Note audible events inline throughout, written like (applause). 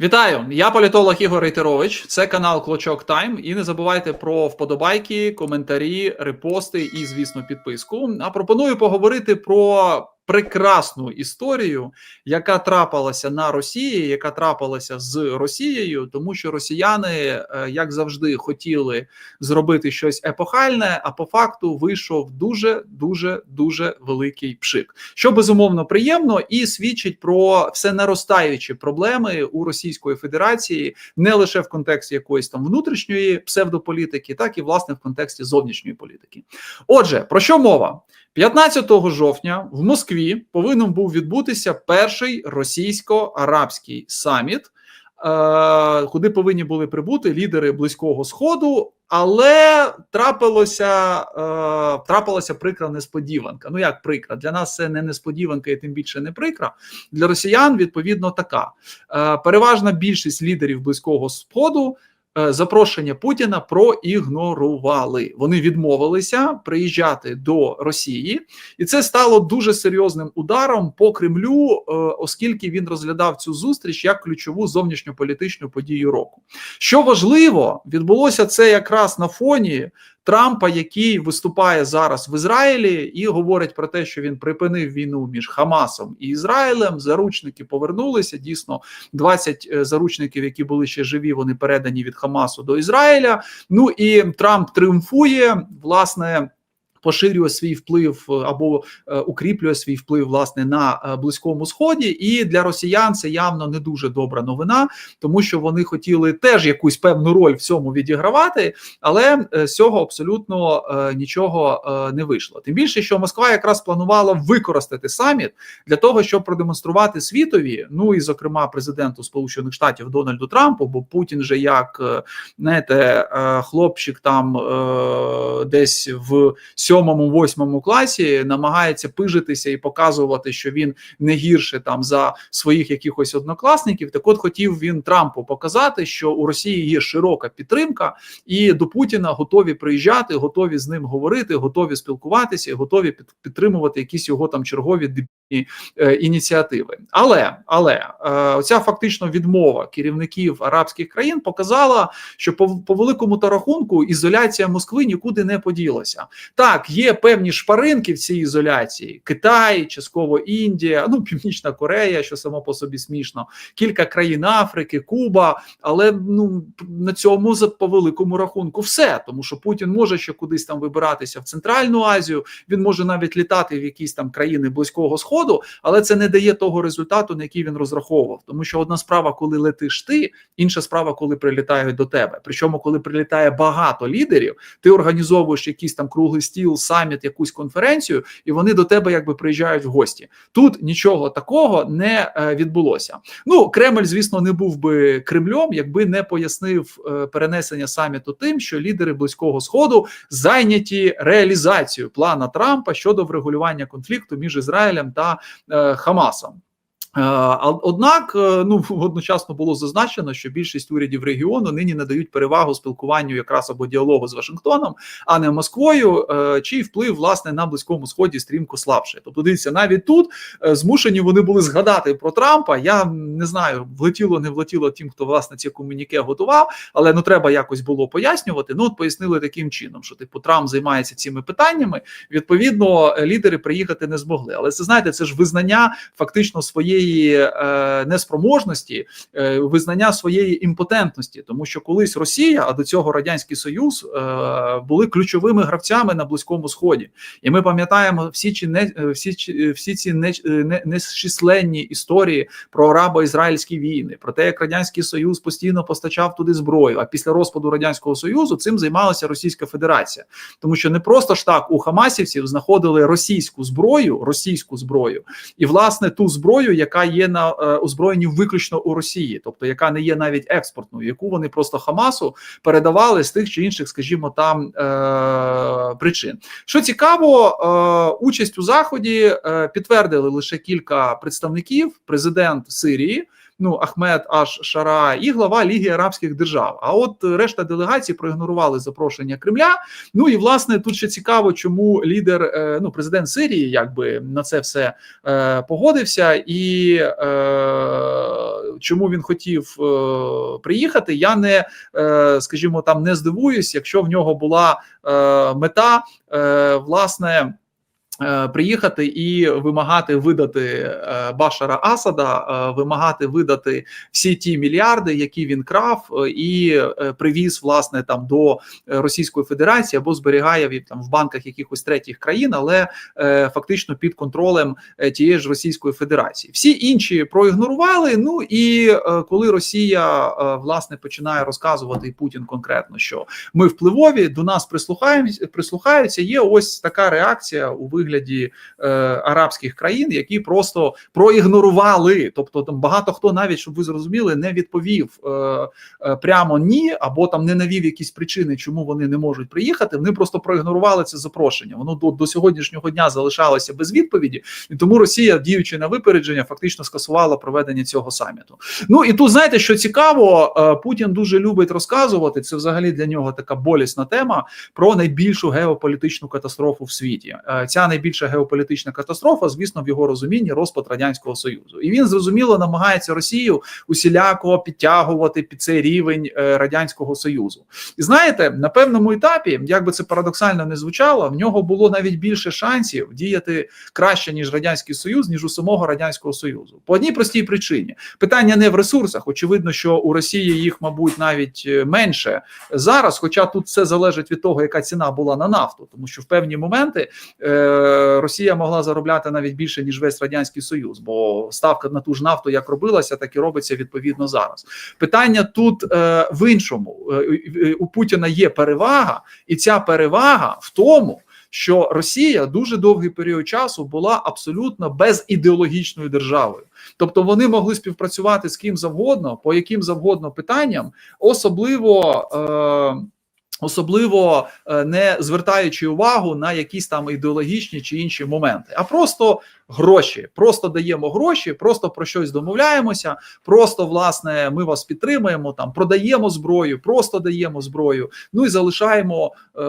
Вітаю, я політолог Ігор Рейтерович. Це канал Клочок Тайм. І не забувайте про вподобайки, коментарі, репости і, звісно, підписку. А пропоную поговорити про прекрасну історію, яка трапилася на Росії, яка трапилася з Росією, тому що росіяни, е, як завжди, хотіли зробити щось епохальне, а по факту вийшов дуже дуже дуже великий пшик, що безумовно приємно і свідчить про все наростаючі проблеми у Російської Федерації, не лише в контексті якоїсь там внутрішньої псевдополітики, так і власне в контексті зовнішньої політики. Отже, про що мова? 15 жовтня в Москві повинен був відбутися перший російсько-арабський саміт, е, куди повинні були прибути лідери Близького Сходу. Але трапилося е, трапилася прикра несподіванка. Ну як прикра? Для нас це не несподіванка, і тим більше не прикра. Для росіян відповідно така. Е, переважна більшість лідерів близького сходу запрошення Путіна проігнорували. Вони відмовилися приїжджати до Росії, і це стало дуже серйозним ударом по Кремлю, е, оскільки він розглядав цю зустріч як ключову зовнішньополітичну подію року. Що важливо, відбулося це якраз на фоні. Трампа, який виступає зараз в Ізраїлі, і говорить про те, що він припинив війну між Хамасом і Ізраїлем. Заручники повернулися. Дійсно, 20 заручників, які були ще живі, вони передані від Хамасу до Ізраїля. Ну і Трамп тріумфує власне. Поширює свій вплив або е, укріплює свій вплив власне на е, близькому сході, і для росіян це явно не дуже добра новина, тому що вони хотіли теж якусь певну роль в цьому відігравати, але е, з цього абсолютно е, нічого е, не вийшло. Тим більше, що Москва якраз планувала використати саміт для того, щоб продемонструвати світові, ну і зокрема президенту Сполучених Штатів Дональду Трампу, бо Путін же як е, знаєте, е, хлопчик там е, десь в сьомому, восьмому класі намагається пижитися і показувати, що він не гірше там за своїх якихось однокласників. Так, от хотів він Трампу показати, що у Росії є широка підтримка, і до Путіна готові приїжджати, готові з ним говорити, готові спілкуватися, і готові підтримувати якісь його там чергові дебільні е, ініціативи. Але але е, оця фактично відмова керівників арабських країн показала, що по, по великому та рахунку ізоляція Москви нікуди не поділася. Так, є певні шпаринки в цій ізоляції: Китай, частково Індія, ну Північна Корея, що само по собі смішно, кілька країн Африки, Куба. Але ну на цьому по великому рахунку все, тому що Путін може ще кудись там вибиратися в Центральну Азію. Він може навіть літати в якісь там країни близького сходу, але це не дає того результату, на який він розраховував. Тому що одна справа, коли летиш ти, інша справа, коли прилітають до тебе. Причому, коли прилітає багато лідерів, ти організовуєш якийсь там круглий стіл, саміт, якусь конференцію, і вони до тебе якби приїжджають в гості. Тут нічого такого не е, відбулося. Ну Кремль, звісно, не був би Кремлем, якби не пояснив е, перенесення саміту тим, що лідери близького сходу зайняті реалізацією плана Трампа щодо врегулювання конфлікту між Ізраїлем та е, Хамасом. Однак ну (laughs) одночасно було зазначено, що більшість урядів регіону нині надають перевагу спілкуванню якраз або діалогу з Вашингтоном, а не Москвою, чий вплив власне на близькому сході стрімко слабше. Тобто, дивіться, навіть тут змушені вони були згадати про Трампа. Я не знаю, влетіло, не влетіло тим, хто власне ці комуніке готував, але ну треба якось було пояснювати. Ну от пояснили таким чином, що типу Трамп займається цими питаннями. Відповідно, лідери приїхати не змогли. Але це знаєте, це ж визнання фактично своєї своєї е, неспроможності, е, визнання своєї імпотентності, тому що колись Росія, а до цього радянський Союз е, були ключовими гравцями на близькому сході, і ми пам'ятаємо всі чи не всі всі ці не, не, нечисленні історії про арабо-ізраїльські війни, про те, як радянський союз постійно постачав туди зброю. А після розпаду радянського союзу цим займалася Російська Федерація, тому що не просто ж так у Хамасівців знаходили російську зброю, російську зброю, і власне ту зброю, яка яка є на е, озброєнні виключно у Росії, тобто яка не є навіть експортною, яку вони просто Хамасу передавали з тих чи інших, скажімо, там е, причин. Що цікаво, е, участь у заході підтвердили лише кілька представників. Президент Сирії ну Ахмед Аш Шара і глава Ліги Арабських Держав. А от решта делегацій проігнорували запрошення Кремля. Ну і власне тут ще цікаво, чому лідер, е, ну президент Сирії, якби на це все е, погодився, і е, чому він хотів е, приїхати. Я не скажімо там не здивуюсь, якщо в нього була мета власне. Е, приїхати і вимагати видати е, Башара Асада, е, вимагати видати всі ті мільярди, які він крав, і привіз власне там до Російської Федерації або зберігає там в банках якихось третіх країн, але фактично під контролем тієї ж Російської Федерації. Всі інші проігнорували. Ну і коли Росія власне починає розказувати Путін конкретно, що ми впливові, до нас прислухаємося, прислухаються. Є ось така реакція у вигляді е, арабських країн, які просто проігнорували. Тобто, там багато хто навіть щоб ви зрозуміли, не відповів е, е, прямо ні, або там не навів якісь причини, чому вони не можуть приїхати. Вони просто проігнорували це запрошення. Воно до, до сьогоднішнього дня залишалося без відповіді, і тому Росія, діючи на випередження, фактично скасувала проведення цього саміту. Ну і тут знаєте, що цікаво, е, Путін дуже любить розказувати. Це взагалі для нього така болісна тема про найбільшу геополітичну катастрофу в світі. Е, Ця найбільша геополітична катастрофа, звісно, в його розумінні розпад радянського союзу, і він зрозуміло намагається Росію усіляко підтягувати під цей рівень е, радянського союзу. І знаєте, на певному етапі, як би це парадоксально не звучало, в нього було навіть більше шансів діяти краще ніж радянський союз, ніж у самого радянського союзу. По одній простій причині питання не в ресурсах. Очевидно, що у Росії їх, мабуть, навіть е, менше зараз. Хоча тут все залежить від того, яка ціна була на нафту, тому що в певні моменти е, Росія могла заробляти навіть більше ніж весь радянський союз, бо ставка на ту ж нафту як робилася, так і робиться відповідно зараз. Питання тут е, в іншому Е, е, у Путіна є перевага, і ця перевага в тому. Що Росія дуже довгий період часу була абсолютно безідеологічною державою, тобто вони могли співпрацювати з ким завгодно, по яким завгодно питанням, особливо. Е, Особливо е, не звертаючи увагу на якісь там ідеологічні чи інші моменти, а просто гроші. Просто даємо гроші, просто про щось домовляємося. Просто власне ми вас підтримуємо. Там продаємо зброю, просто даємо зброю. Ну і залишаємо е,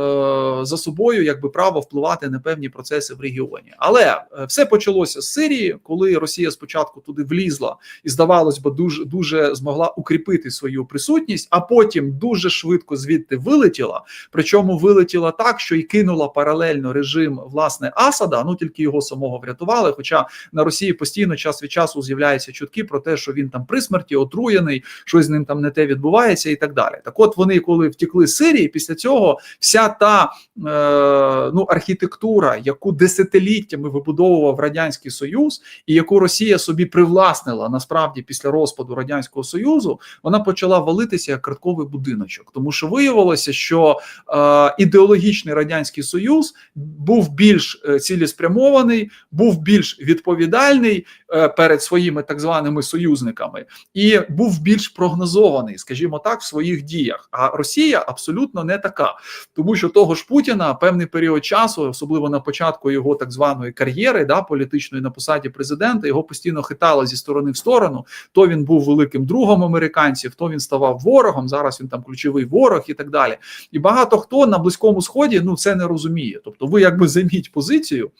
за собою якби право впливати на певні процеси в регіоні. Але е, все почалося з Сирії, коли Росія спочатку туди влізла і здавалось би, дуже дуже змогла укріпити свою присутність, а потім дуже швидко звідти вилетіла. Причому вилетіла так, що й кинула паралельно режим власне Асада. Ну тільки його самого врятували. Хоча на Росії постійно час від часу з'являються чутки про те, що він там при смерті отруєний, щось з ним там не те відбувається, і так далі. Так, от вони, коли втекли з Сирії, після цього вся та е, ну архітектура, яку десятиліттями вибудовував радянський союз, і яку Росія собі привласнила насправді після розпаду радянського союзу, вона почала валитися як картковий будиночок, тому що виявилося, що е, ідеологічний радянський союз був більш е, цілеспрямований, був більш відповідальний е, перед своїми так званими союзниками, і був більш прогнозований, скажімо так, в своїх діях. А Росія абсолютно не така, тому що того ж Путіна певний період часу, особливо на початку його так званої кар'єри, да політичної на посаді президента, його постійно хитало зі сторони в сторону. То він був великим другом американців, то він ставав ворогом. Зараз він там ключовий ворог і так далі. І багато хто на близькому сході ну це не розуміє. Тобто, ви якби займіть позицію.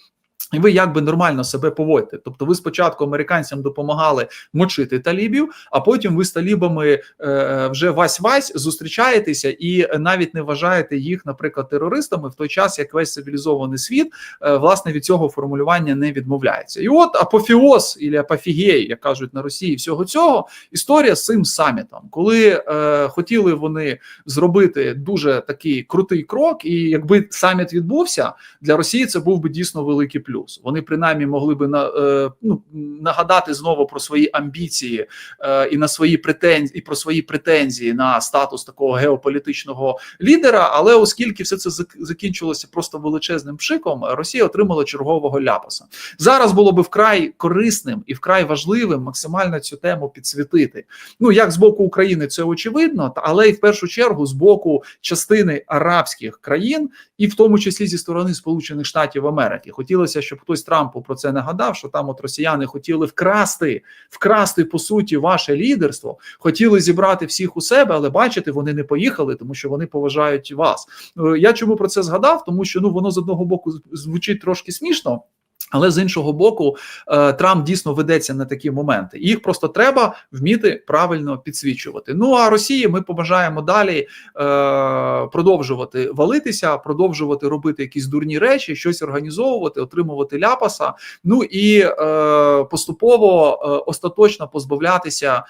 І ви якби нормально себе поводите. Тобто, ви спочатку американцям допомагали мочити талібів, а потім ви з талібами е, вже вась-вась зустрічаєтеся і навіть не вважаєте їх, наприклад, терористами в той час, як весь цивілізований світ е, власне від цього формулювання не відмовляється. І от апофіоз і апофігей, як кажуть на Росії, всього цього історія з цим самітом, коли е, хотіли вони зробити дуже такий крутий крок, і якби саміт відбувся для Росії, це був би дійсно великий плюс плюс. Вони принаймні могли би на е, ну нагадати знову про свої амбіції е, і на свої претензії і про свої претензії на статус такого геополітичного лідера. Але оскільки все це закінчилося просто величезним пшиком, Росія отримала чергового ляпаса. Зараз було би вкрай корисним і вкрай важливим максимально цю тему підсвітити. Ну як з боку України це очевидно, але й в першу чергу з боку частини арабських країн, і в тому числі зі сторони Сполучених Штатів Америки, хотілося щоб хтось Трампу про це нагадав, що там от росіяни хотіли вкрасти, вкрасти по суті ваше лідерство, хотіли зібрати всіх у себе, але бачите, вони не поїхали, тому що вони поважають вас. Е, Я чому про це згадав? Тому що ну воно з одного боку звучить трошки смішно. Але з іншого боку, е, Трамп дійсно ведеться на такі моменти. Їх просто треба вміти правильно підсвічувати. Ну а Росії ми побажаємо далі е, продовжувати валитися, продовжувати робити якісь дурні речі, щось організовувати, отримувати ляпаса. Ну і е, поступово остаточно позбавлятися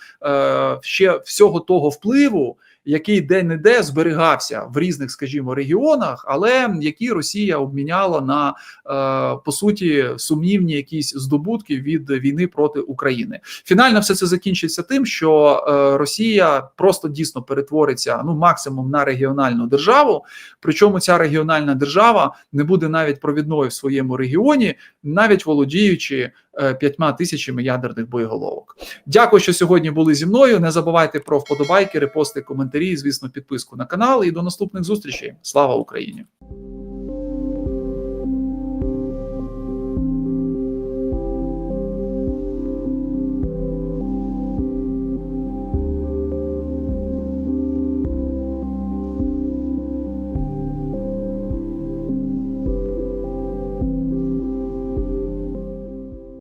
ще всього того впливу. Який де-не-де зберігався в різних, скажімо, регіонах, але які Росія обміняла на е, по суті сумнівні якісь здобутки від війни проти України. Фінально все це закінчиться тим, що е, Росія просто дійсно перетвориться ну максимум на регіональну державу. Причому ця регіональна держава не буде навіть провідною в своєму регіоні, навіть володіючи е, п'ятьма тисячами ядерних боєголовок. Дякую, що сьогодні були зі мною. Не забувайте про вподобайки, репости, коментарі, і, звісно, підписку на канал. І до наступних зустрічей. Слава Україні!